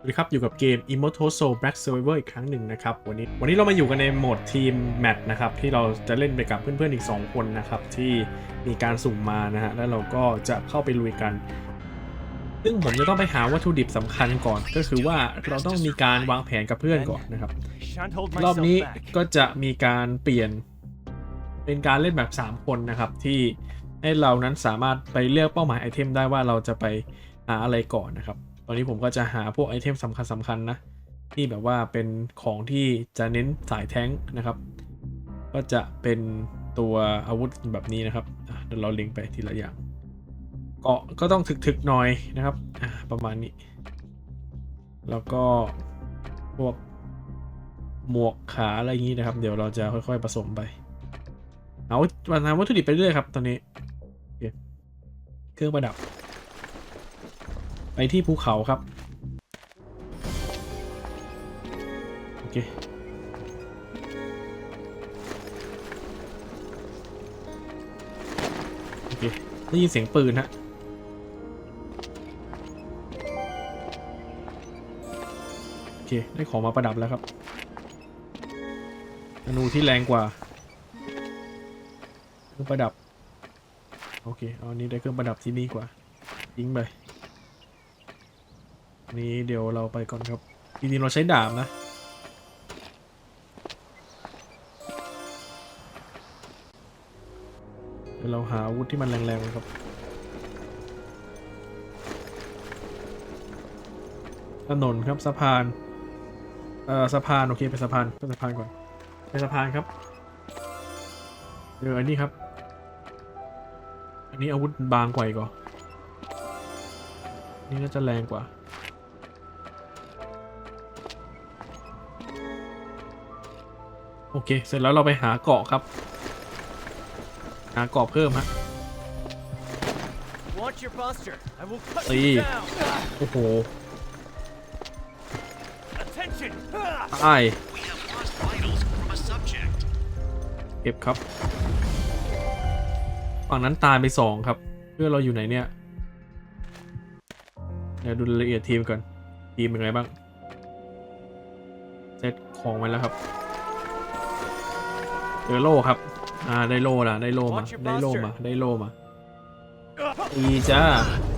สวัสดีครับ อยู่กับเกม Immortal Soul Black Survivor อีกครั้งหนึ่งนะครับ วันนี้วันนี้เรามาอยู่กันในโหมดทีมแมตช์นะครับ ที่เราจะเล่นไปกับเพื่อนๆอีก 2 คนนะครับ ที่มีการสุ่มมานะฮะ แล้วเราก็จะเข้าไปลุยกัน ซึ่งผมจะต้องไปหาวัตถุดิบสำคัญก่อน ก็คือว่าเราต้องมีการวางแผนกับเพื่อนก่อนนะครับ รอบนี้ก็จะมีการเปลี่ยนเป็นการเล่นแบบ 3 คนนะครับ ที่ให้เรานั้นสามารถไปเลือกเป้าหมายไอเทมได้ว่าเราจะไปหาอะไรก่อนนะครับ ตอนนี้ผมก็จะหาพวกไอเทมสำคัญสำคัญๆนะ ที่แบบว่าเป็นของที่จะเน้นสายแท้งนะครับ ก็จะเป็นตัวอาวุธแบบนี้นะครับเดี๋ยวเราเล็งไปทีละอย่าง เกาะก็ต้องถึกๆหน่อยนะครับ ประมาณนี้ แล้วก็พวกหมวกขาอะไรอย่างนี้นะครับ เดี๋ยวเราจะค่อยๆผสมไป เอาวันทำวัตถุดิบไปเรื่อยครับตอนนี้เครื่องประดับ ไปที่ภูเขาครับ โอเค โอเค ได้ยินเสียงปืนฮะโอเค ได้ของมาประดับแล้วครับธนูที่แรงกว่าเครื่องประดับ โอเค เอาอันนี้ได้เครื่องประดับที่นี่กว่าทิ้งไป นี้เดี๋ยวเราไปก่อนครับจริงๆเราใช้ดาบนะเดี๋ยวเราหาอาวุธที่มันแรงๆกันครับถนนครับสะพาน เอ่อสะพานโอเคไปสะพานไปสะพานก่อนไปสะพานครับเดี๋ยวอันนี้ครับ อันนี้อาวุธบางกว่าอีกเหรอนนี่น่าจะแรงกว่า อเค เสร็จแล้วเราไปหาเกาะครับ หาเกาะเพิ่มฮะ Watch your posture. I will cut Ây. you down. โอ้โห Attention. ไอ้าย We have lost vitals from a subject. เก็บครับ ฝั่งนั้นตายไปสองครับ เพื่อนเราอยู่ไหนเนี่ย เดี๋ยวดูรายละเอียดทีมก่อน ทีมเป็นไงบ้าง เซตของไว้แล้วครับ เจอโล่ครับ อ่าได้โล่ละได้โล่มา ได้โล่มา ได้โล่มาตีจ้า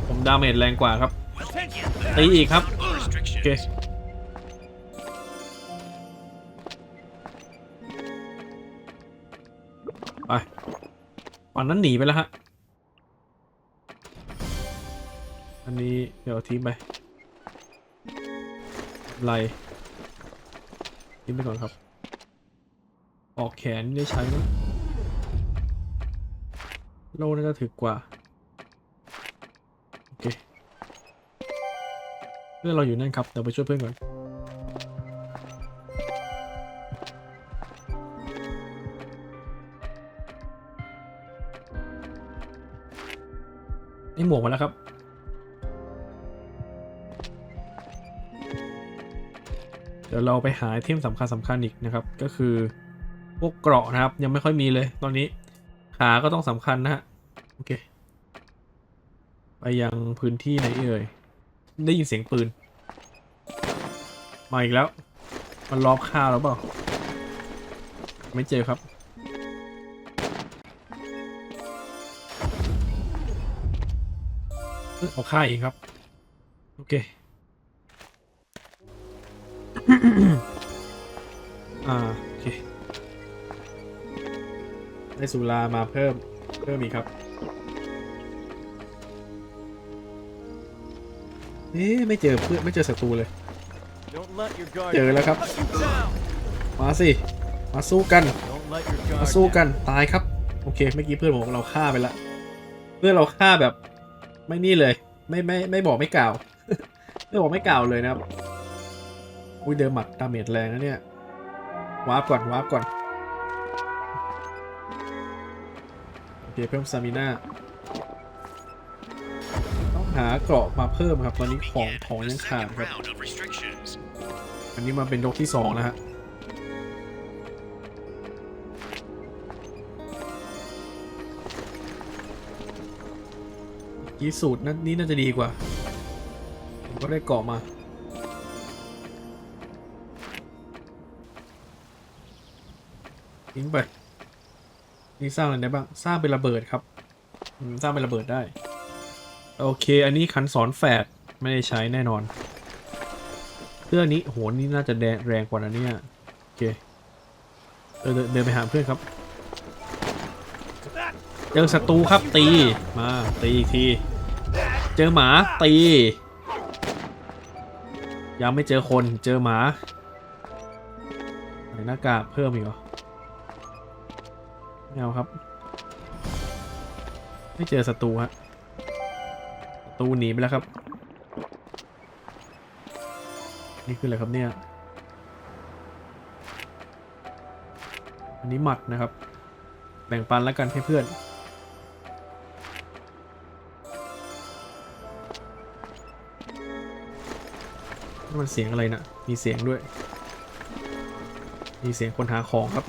ผมดาเมจแรงกว่าครับ Attention. ตีอีกครับ Round of โอ restrictions. เค ไปฝั่งนั้นหนีไปแล้วฮะ อันนี้เดี๋ยวทิ้งไปไรทิ้งไปก่อนครับ ออกแขนได้ใช้ไหมโล่น่าจะถึกกว่า โอเค เพื่อนเราอยู่นั่นครับ เดี๋ยวไปช่วยเพื่อนก่อน นี่หมวกมาแล้วครับเดี๋ยวเราไปหาไอเทมสำคัญสำคัญอีกนะครับ ก็คือ พวกเกราะนะครับ ยังไม่ค่อยมีเลยตอนนี้ ขาก็ต้องสำคัญนะฮะโอเค ไปยังพื้นที่ไหนเอ่ยได้ยินเสียงปืน มาอีกแล้ว มันรอบฆ่าแล้วเปล่า ไม่เจอครับ เอาฆ่าอีกครับ โอเคอ่า ได้สุรามาเพิ่มเพิ่มอีกครับเอ๊ะไม่เจอเพื่อนไม่เจอศัตรูเลย Don't let your guard เจอแล้วครับ cut you down. มาสิ มาสู้กัน Don't let your guard มาสู้ down. กันตายครับ โอเคเมื่อกี้เพื่อนผมเราฆ่าไปละเพื่อนเราฆ่าแบบไม่นี่เลย ไม่ไม่ไม่บอกไม่กล่าวไม่บอกไม่กล่าวเลยนะครับอุ้ยเดิมหมัดดาเมจแรงนะเนี่ยวาร์ปก่อนวาร์ปก่อน เพิ่มสตามิน่าต้องหาเกราะมาเพิ่มครับวันนี้ของของยังขาดครับ อันนี้มาเป็นยกที่สองแล้ฮะยี่สูตรนั้นนี้น่าจะดีกว่าผมก็ได้เกาะมา ทิ้งไป นี่สร้างอะไรได้บ้าง สร้างเป็นระเบิดครับสร้างเป็นระเบิดได้ โอเค อันนี้คันสอนแฝดไม่ได้ใช้แน่นอนเพื่อนนี้โหนี่น่าจะแดงแรงกว่านะเนี่ยโอเคเดินเดินไปหาเพื่อนครับเจอศัตรูครับตีมาตีอีกทีเจอหมาตี ยังไม่เจอคนเจอหมาหน้ากากเพิ่มอีกเหรอ ไม่เอาครับ ไม่เจอศัตรูฮะศัตรูหนีไปแล้วครับ นี่คืออะไรครับเนี่ย อันนี้หมัดนะครับ แบ่งปันแล้วกันให้เพื่อนนี่มันเสียงอะไรนะมีเสียงด้วย มีเสียงคนหาของครับ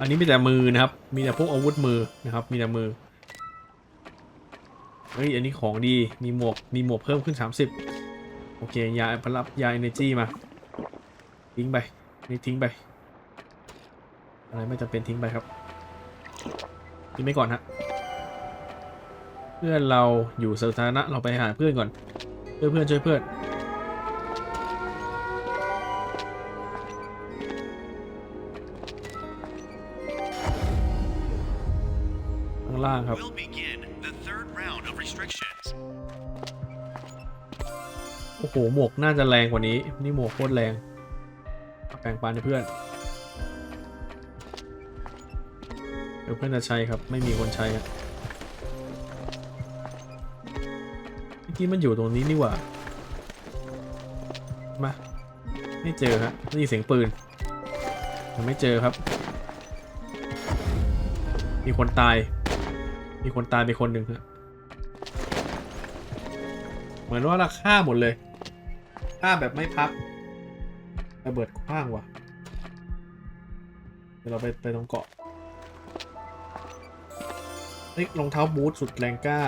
อันนี้มีแต่มือนะครับ มีแต่พวกอาวุธมือนะครับ มีแต่มือ เฮ้ย อันนี้ของดี มีหมวก มีหมวกเพิ่มขึ้น 30 โอเค ยาพลับยา energy มา ทิ้งไป นี่ทิ้งไป อะไรไม่จำเป็นทิ้งไปครับ ทิ้งไปก่อนฮะ เพื่อนเราอยู่สถานะเราไปหาเพื่อนก่อน เพื่อนเพื่อนช่วยเพื่อนางล่างครับ We'll begin the third round of restrictions. โอ้โห หมวกน่าจะแรงกว่านี้ นี่หมวกโคตรแรงเอาแบ่งปันให้เพื่อน เดี๋ยวเพื่อนจะใช้ครับ ไม่มีคนใช้อะเมื่อกี้มันอยู่ตรงนี้นี่หว่า มา ไม่เจอฮะได้ยินเสียงปืนยังไม่เจอครับ มีคนตาย มีคนตายไปคนหนึ่งฮะเหมือนว่าเราฆ่าหมดเลยฆ่าแบบไม่พักระเบิดคว้างว่ะเดี๋ยวเราไปไปตรงเกาะเฮ้ยรองเท้าบูทสุดแรงกล้า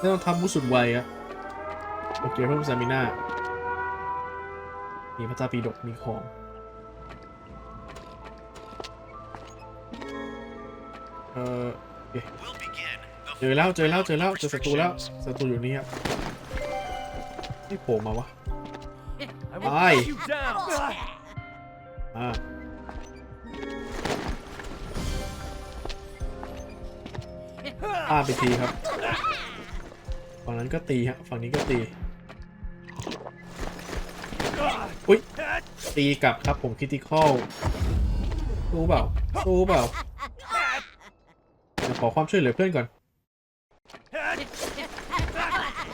นี่รองเท้าบูทสุดไวอะโอเคเพิ่มสตามิน่ามีพระเจ้าปีดกมีของเออ เจอแล้วเจอแล้วเจอแล้วเจอศัตรูแล้วศัตรูอยู่นี่ครับนี่โผล่มาวะ I will Aye. cut you down. อ่าป้าไปทีครับ ฝั่งนั้นก็ตีฮะ ฝั่งนี้ก็ตี อุ้ยตีกลับครับผมคิติคอลสู้เปล่าสู้เปล่า ขอความช่วยเหลือเพื่อนก่อน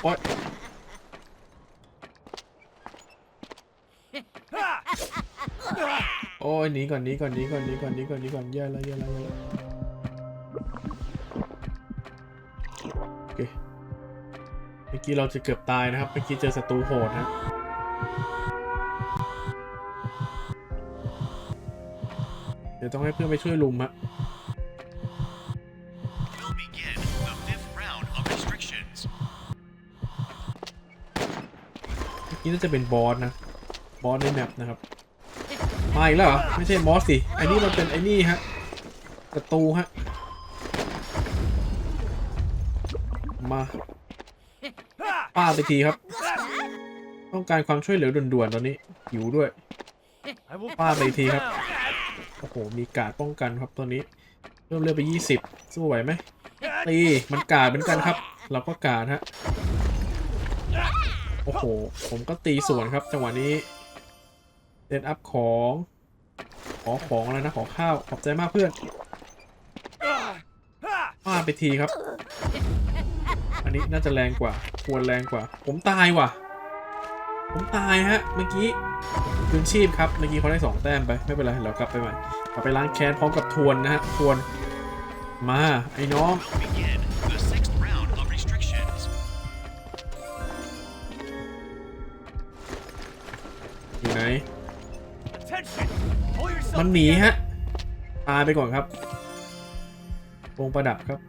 โอ๊ยโอ้ยหนีก่อนหนีก่อนหนีก่อนหนีก่อนหนีก่อนหนีก่อนแย่แล้วแย่แล้วแย่แล้วโอเคเมื่อกี้เราจะเกือบตายนะครับ เมื่อกี้เจอศัตรูโหดนะเดี๋ยวต้องให้เพื่อนไปช่วยลุมฮะ กี้น่าจะเป็นบอสนะ บอสในแมปนะครับ มาอีกแล้วเหรอ ไม่ใช่บอสสิไอ้นี่มันเป็นไอ้นี่ฮะศัตรูฮะ มาป้าไปทีครับ ต้องการความช่วยเหลือด่วนๆตอนนี้หิวด้วย I will Ba cut vị you thì hấp. down. โอ้โห มีกาดป้องกันครับตอนนี้ เริ่มเลือดไป 20 สู้ไหวไหมตีมันกาดเหมือนกันครับ เราก็กาดฮะ อ้โห ผมก็ตีสวนครับ จังหวะนี้เดนอัพของ ขอของอะไรนะ ขอข้าว ขอบใจมากเพื่อนป้าไปทีครับ อันนี้น่าจะแรงกว่า ควรแรงกว่า ผมตายว่ะ ผมตายฮะ เมื่อกี้คืนชีพครับ เมื่อกี้เขาได้สองแต้มไป ไม่เป็นไร เรากลับไปใหม่ กลับไปล้างแค้นพร้อมกับทวนนะฮะ ทวน มา ไอ้น้อง มันหนี together. ฮะ ตายไปก่อนครับวงประดับครับ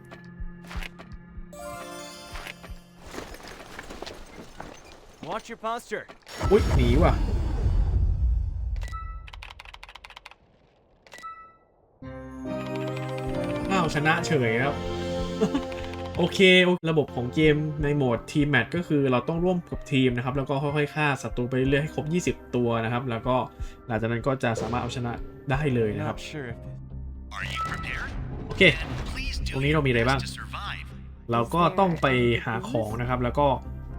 Watch your posture. อุ้ยหนีว่ะ อ้าว ชนะเฉยครับ โอเค ระบบของเกมในโหมดทีมแมตก็คือเราต้องร่วมกับทีมนะครับ แล้วก็ค่อยๆฆ่าศัตรูไปเรื่อยให้ครบ 20 ตัวนะครับ แล้วก็หลังจากนั้นก็จะสามารถเอาชนะได้เลยนะครับ Not sure if this. Are you prepared? โอเค Then please do ตรงนี้ your เรามีอะไรบ้าง best to survive. เราก็ต้องไปหาของนะครับ แล้วก็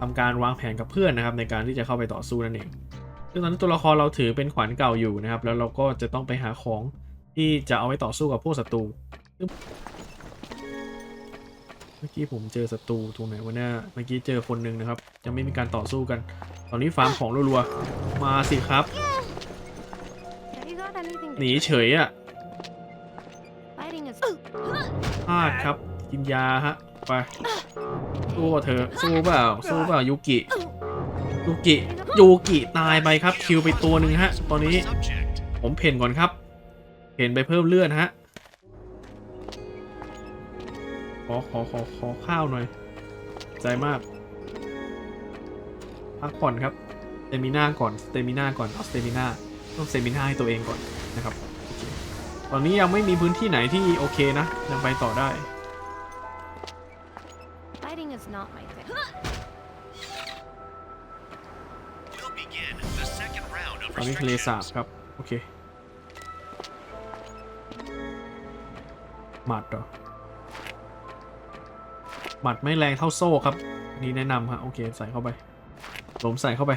ทำการวางแผนกับเพื่อนนะครับ ในการที่จะเข้าไปต่อสู้นั่นเองซึ่งตอนนี้ตัวละครเราถือเป็นขวัญเก่าอยู่นะครับ แล้วเราก็จะต้องไปหาของที่จะเอาไว้ต่อสู้กับพวกศัตรูซึ่งเมื่อกี้ผมเจอศัตรูตรงไหนวะเนี่ยเมื่อกี้เจอคนหนึ่งนะครับ ยังไม่มีการต่อสู้กัน ตอนนี้ฟาร์มของรัวๆ มาสิครับ หนีเฉยอะพลาดครับ กินยาฮะ ไปสู้กับเธอ สู้เปล่า สู้เปล่ายูกิ ยูกิ ยูกิตายไปครับ คิวไปตัวหนึ่งฮะ ตอนนี้ ผมเพ่นก่อนครับ เพ่นไปเพิ่มเลือดฮะ อขอขอขอข้าวหน่อย ใจมาก พักผ่อนครับสเตมิน่าก่อนสเตมิน่าก่อนเอาสเตมิน่าต้องสเตมิน่าให้ตัวเองก่อนนะครับโอเคตอนนี้ยังไม่มีพื้นที่ไหนที่โอเคนะ ยังไปต่อได้ fighting is not my thing. We'll begin the second round of ตอนนี้ทะเลสาบ restrictions. ครับ โอเคหมัดเหรอ หมัดไม่แรงเท่าโซ่ครับ นี่แนะนำฮะโอเคใส่เข้าไปหลมใส่เข้าไป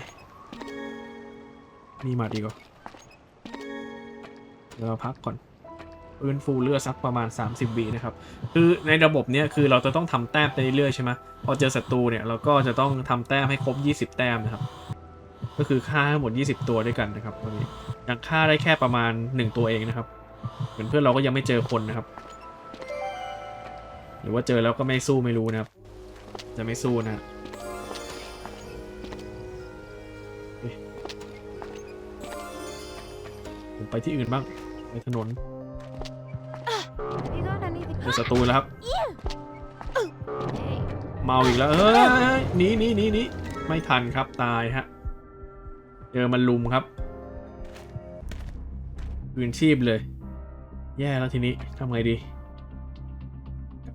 มีหมัดดีกว่าเดี๋ยวเราพักก่อนฟื้นฟูเลือดสักประมาณ 30วินะครับ คือในระบบเนี้ยคือเราจะต้องทำแต้มไปเรื่อยๆใช่ไหมพอเจอศัตรูเนี่ยเราก็จะต้องทำแต้มให้ครบ 20 แต้มนะครับ ก็คือฆ่าให้หมด 20 ตัวด้วยกันนะครับตอนนี้ยังฆ่าได้แค่ประมาณ 1 ตัวเองนะครับ เหมือนเพื่อนเราก็ยังไม่เจอคนนะครับ หรือว่าเจอแล้วก็ไม่สู้ไม่รู้นะครับ จะไม่สู้นะผมไปที่อื่นบ้าง ไปถนนเจอศัตรูแล้วครับเมาอีกแล้วเอ้ยหนีหนีหนีหนีไม่ทันครับตายฮะเจอมันลุมครับคืนชีพเลย แย่แล้วทีนี้ทำไงดี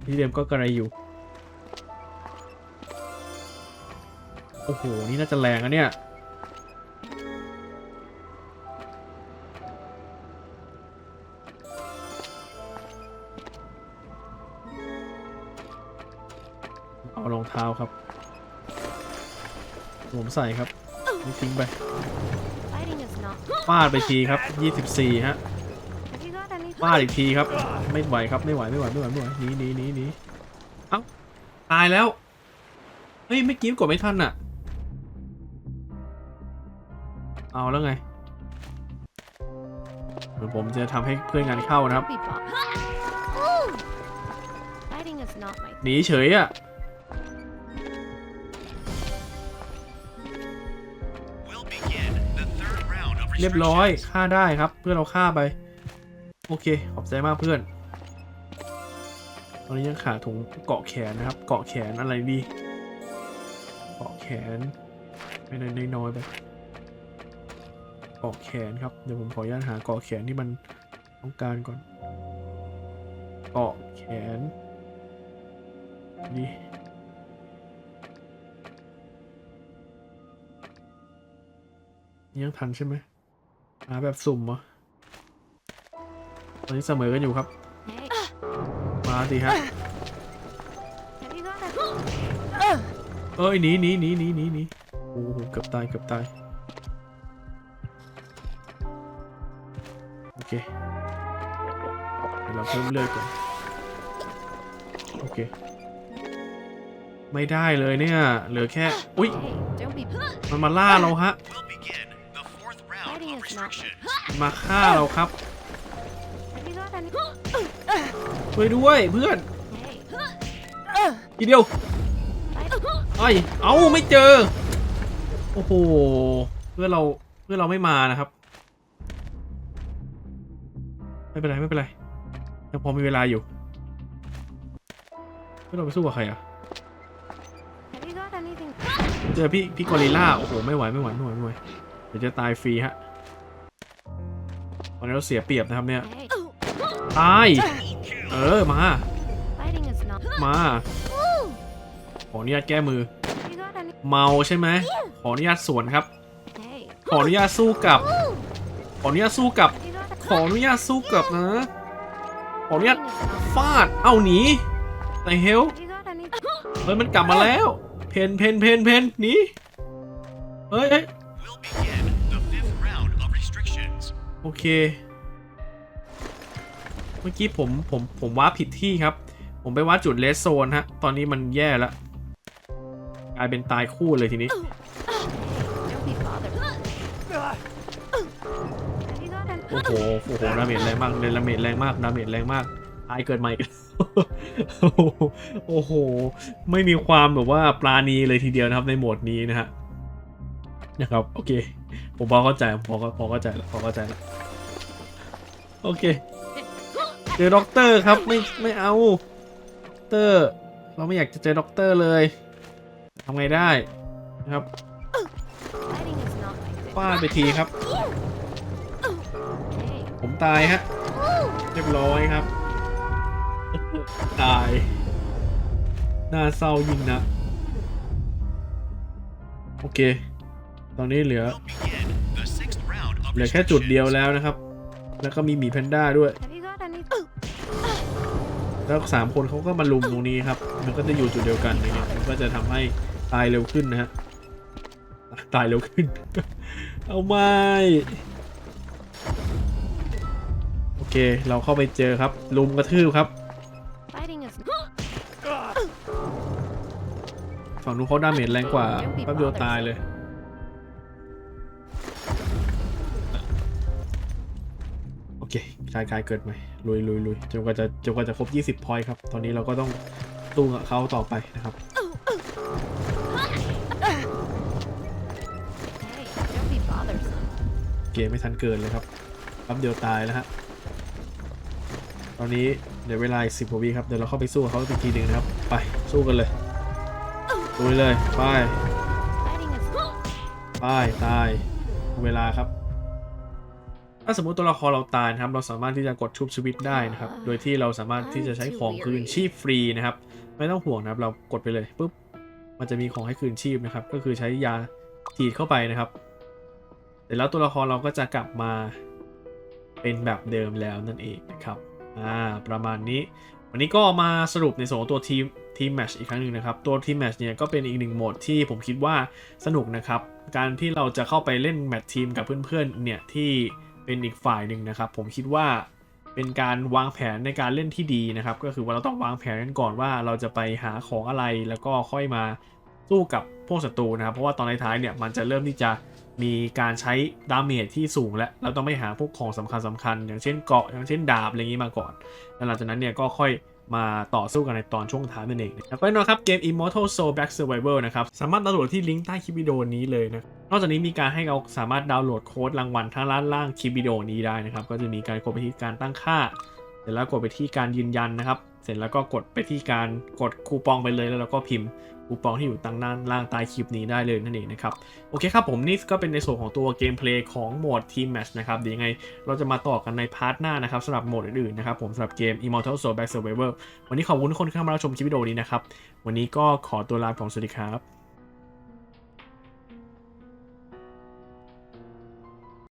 พี่เดมก็กระไรอยู่ โอ้โห นี่น่าจะแรงอะเนี่ย เอารองเท้าครับผมใส่ครับนี่ทิ้งไป fighting is not. ฟาดไปทีครับ 24 ฮะ ฟาดอีกทีครับ ไม่ไหวครับไม่ไหวไม่ไหวไม่ไหวไม่ไหวหนีหนีหนีหนีเอ้าตายแล้ว เฮ้ยไม่กี้กดไม่ทันอะ เอาแล้วไงเดี๋ยวผมจะทำให้เพื่อนงานเข้านะครับ หนีเฉยอะเรียบร้อยฆ่าได้ครับ เพื่อนเราฆ่าไป โอเค ขอบใจมากเพื่อน ตอนนี้ยังขาดถุงเกาะแขนนะครับ เกาะแขนอะไรดี เกาะแขนไม่น้น้อยไปเกาะแขนครับ เดี๋ยวผมขออนุญาตหาเกาะแขนที่มันต้องการก่อน เกาะแขนดียังทันใช่ไหมหาแบบสุ่มเหรอ อนนี้เสมอกันอยู่ครับ Hey, มาสิฮะ have you got a? เอ้ยหนีหนีหนีหนีหนีหนีโอ้โหเกือบตายเกือบตายโอเคเดี๋ยวเราเพิ่มเลือดก่อนโอเค ไม่ได้เลยเนี่ย เหลือแค่ อุ้ย Hey, don't be. มันมาล่าเราฮะ We'll begin the fourth round Fighting of is not restrictions. มาฆ่าเราครับ Have you got any? ช่วยด้วยเพื่อน Hey, ทีเดียว fight. ไอ้ยเอ้าไม่เจอ โอ้โห เพื่อนเราเพื่อนเราไม่มานะครับ ไม่เป็นไรไม่เป็นไรยังพอมีเวลาอยู่ เพื่อนเราไปสู้กับใครอะ Have you got anything? เจอพี่พี่กอริลล่า โอ้โห ไม่ไหวไม่ไหวไม่ไหวไม่ไหวเดี๋ยวจะตายฟรีฮะตอนนี้เราเสียเปรียบนะครับเนี่ย Hey, ตาย เออ มา fighting is not. มาขออนุญาตแก้มือ You got any? เมาใช่ไหมขออนุญาตสวนครับ Hey, ขออนุญาตสู้กลับ ขออนุญาตสู้กลับ you got ขออนุญาตสู้กลับนะ ขออนุญาต Fighting is not. ฟาด เอ้าหนีไอเฮล You got any? เฮ้ยมันกลับมาแล้ว เพนเพนเพนเพนหนีเฮ้ยเฮ้ย Will begin the fifth round of restrictions. โอเค เมื่อกี้ผมผมผมว่าผิดที่ครับ ผมไปว่าจุดเลสโซนฮะ ตอนนี้มันแย่แล้วกลายเป็นตายคู่เลยทีนี้ Don't be bothered. Have you got any? โอ้โห โอ้โห ดาเมจแรงมากเลยดาเมจแรงมาก ดาเมจแรงมาก ตายเกิดใหม่โอ้โห ไม่มีความแบบว่าปราณีเลยทีเดียวนะครับในโหมดนี้นะฮะ นะครับ โอเค ผมพอเข้าใจ ผมพอพอเข้าใจแล้วพอเข้าใจแล้ว โอเค เจอด็อกเตอร์ครับไม่ไม่เอาด็อกเตอร์ เราไม่อยากจะเจอด็อกเตอร์เลยทำไงได้นะครับฟาดไปทีครับ ผมตายฮะเรียบร้อยครับ ตายน่าเศร้ายิ่งนะ โอเค ตอนนี้เหลือ เหลือแค่จุดเดียวแล้วนะครับ แล้วก็มีหมีแพนด้าด้วย แล้วสามคนเขาก็มาลุมตรงนี้ครับ มันก็จะอยู่จุดเดียวกันอย่างเงี้ยมันก็จะทำให้ตายเร็วขึ้นนะฮะตายเร็วขึ้น เอาไม่โอเค เราเข้าไปเจอครับ ลุมกระทืบครับ Fighting is. ฝั่งนู้นเขาดาเมจแรงกว่าแป๊บเดียวตายเลยโอเคกายกายเกิดใหม่ ลุยลุยลุยจนกว่าจะจนกว่าจะครบ 20พอยต์ครับ ตอนนี้เราก็ต้องสู้กับเขาต่อไปนะครับ Hey, don't be bothersome. เกมไม่ทันเกินเลยครับแป๊บเดียวตายแล้วฮะ ตอนนี้เดี๋ยวเวลาสิบกว่าวิครับ เดี๋ยวเราเข้าไปสู้กับเขาอีกทีหนึ่งนะครับ ไปสู้กันเลยลุยเลย ไป Fighting is. ไปตาย เวลาครับ ถ้าสมมุติตัวละครเราตายนะครับ เราสามารถที่จะกดชุบชีวิตได้นะครับ โดยที่เราสามารถที่จะใช้ของคืนชีพฟรีนะครับ ไม่ต้องห่วงนะครับ เรากดไปเลยปุ๊บ มันจะมีของให้คืนชีพนะครับ ก็คือใช้ยาฉีดเข้าไปนะครับ เสร็จแล้วตัวละครเราก็จะกลับมาเป็นแบบเดิมแล้วนั่นเองนะครับ อ่า ประมาณนี้ วันนี้ก็มาสรุปในส่วนของตัวทีมทีมแมชอีกครั้งหนึ่งนะครับ ตัวทีมแมชเนี่ยก็เป็นอีกหนึ่งโหมดที่ผมคิดว่าสนุกนะครับ การที่เราจะเข้าไปเล่นแมตช์ทีมกับเพื่อนๆ เนี่ยที่ เป็นอีกฝ่ายหนึ่งนะครับ ผมคิดว่าเป็นการวางแผนในการเล่นที่ดีนะครับ ก็คือว่าเราต้องวางแผนกันก่อนว่าเราจะไปหาของอะไรแล้วก็ค่อยมาสู้กับพวกศัตรูนะครับ เพราะว่าตอนท้ายเนี่ยมันจะเริ่มที่จะมีการใช้ดาเมจที่สูงแล้วเราต้องไปหาพวกของสำคัญสคัญๆอย่างเช่นเกาะอย่างเช่นดาบอะไรอย่างนี้มาก่อนแล้วหลังจากนั้นเนี่ยก็ค่อยมาต่อสู้กันในตอนช่วงท้ายนั่นเองนะครับก็แน่นอนครับเกม Immortal Soul Black Survivor นะครับสามารถดาวน์โหลดที่ลิงก์ใต้คลิปวิดีโอนี้เลยนะ นอกจากนี้มีการให้เราสามารถดาวน์โหลดโค้ดรางวัลทางด้านล่างคลิปวิดีโอนี้ได้นะครับ ก็จะมีการกดไปที่การตั้งค่า เสร็จแล้วกดไปที่การยืนยันนะครับ เสร็จแล้วก็กดไปที่การกดคูปองไปเลยแล้วเราก็พิมพ์คูปองที่อยู่ตั้งด้านล่างใต้คลิปนี้ได้เลยนั่นเองนะครับ โอเคครับผมนี่ก็เป็นในส่วนของตัวเกมเพลย์ของโหมด Team Match นะครับเดี๋ยวยังไงเราจะมาต่อกันในพาร์ทหน้านะครับสำหรับโหมดอื่นๆนะครับผมสำหรับเกม Immortal Soul Back Survivor วันนี้ขอบคุณทุกคนที่เข้ามารับชมคลิปวิดีโอนี้นะครับวันนี้ก็ขอตัวลาไปก่อนสวัสดีครับ